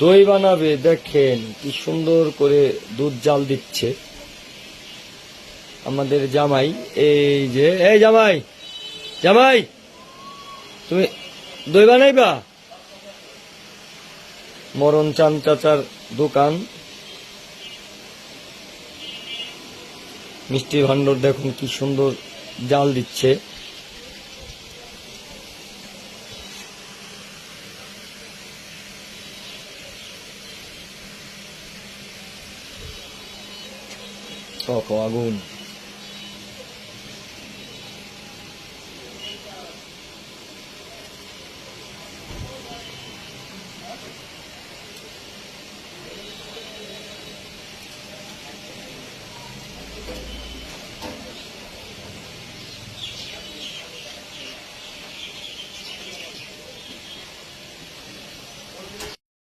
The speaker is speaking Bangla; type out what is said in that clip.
দই বানাবে, দেখেন কি সুন্দর করে দুধ জাল দিচ্ছে। আমাদের জামাই, এই যে, এই জামাই জামাই, তুমি দই বানাইবা? মরণ চান চাচার দোকান। মিষ্টি ভান্ডার দেখুন কি সুন্দর জাল দিচ্ছে। Coco Agun.